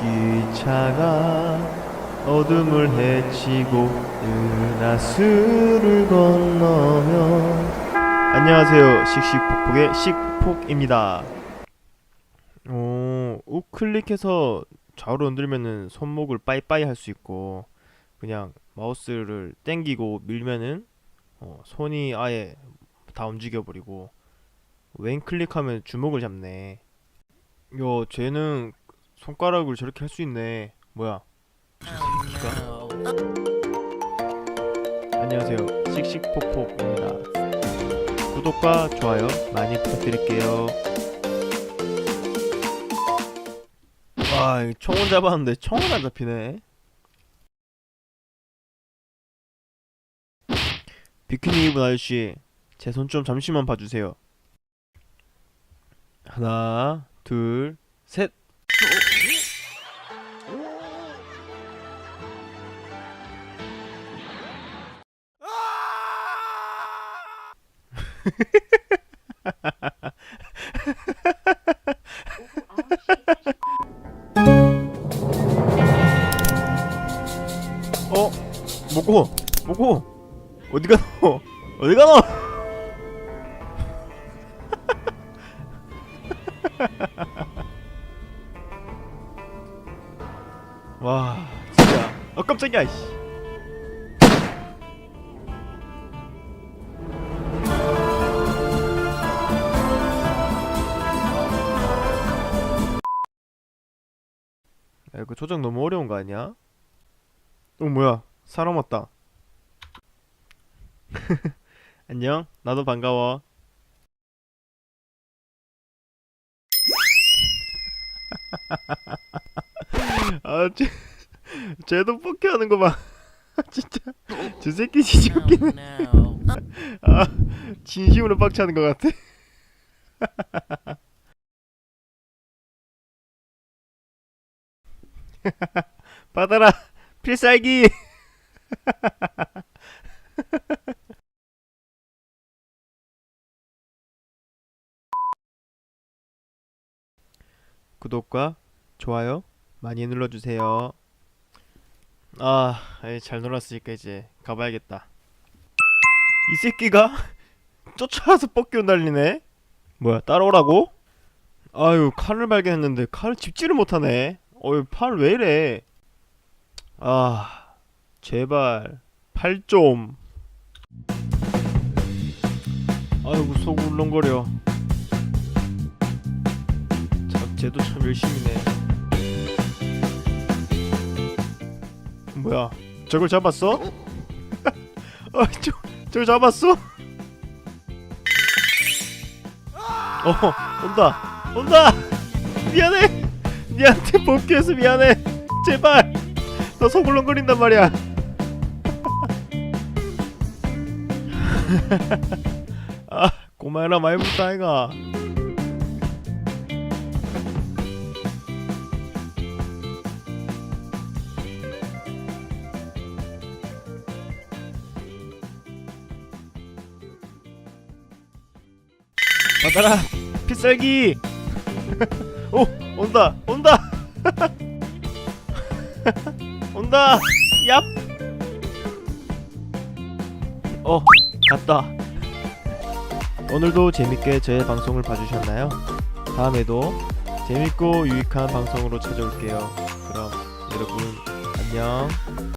기차가 어둠을 헤치고 은하수를 건너면 안녕하세요. 씩씩폭폭의 씩폭입니다. 오 우클릭해서 좌우로 흔들면은 손목을 빠이빠이 할 수 있고 그냥 마우스를 땡기고 밀면은 어, 손이 아예 다 움직여 버리고 왼 클릭하면 주먹을 잡네. 요 쟤는 손가락을 저렇게 할 수 있네. 뭐야? 안녕하세요. 씩씩폭폭입니다. 구독과 좋아요 많이 부탁드릴게요. 와 총을 잡았는데 총은 안 잡히네. 비키니 입은 아저씨 제 손 좀 잠시만 봐주세요. 하나 둘 셋 어? 뭐고? 뭐고? 어디가 너? 어디가 너? 와 진짜 아 깜짝이야 씨. 야 이거 조작 너무 어려운 거 아니야? 어 뭐야. 사람 왔다. 안녕. 나도 반가워. 아 쟤, 쟤도 뽑기하는 거봐. 진짜. 저 새끼 진짜 웃기네 아 진심으로 빡치하는 것 같아 받아라 필살기. 구독과 좋아요 많이 눌러주세요. 아, 에이, 잘 놀았으니까 이제 가봐야겠다. 이 새끼가 쫓아와서 뻑기운 날리네. 뭐야 따라오라고? 아유 칼을 발견했는데 칼을 집지를 못하네 어이 팔왜 이래? 아 제발 팔 좀. 아이고 속 울렁거려. 참 쟤도 참 열심히네. 뭐야 저걸 잡았어? 어, 저, 저걸 잡았어? 어 온다 온다! 미안해 니한테 복귀해서 미안해. 제발. 너 소굴렁거린단 말이야. 아 많이 붙다 아이가 받아라 필살기 오 온다 온다 온다 얍 어, 갔다. 오늘도 재밌게 제 방송을 봐주셨나요? 다음에도 재밌고 유익한 방송으로 찾아올게요. 그럼 여러분 안녕.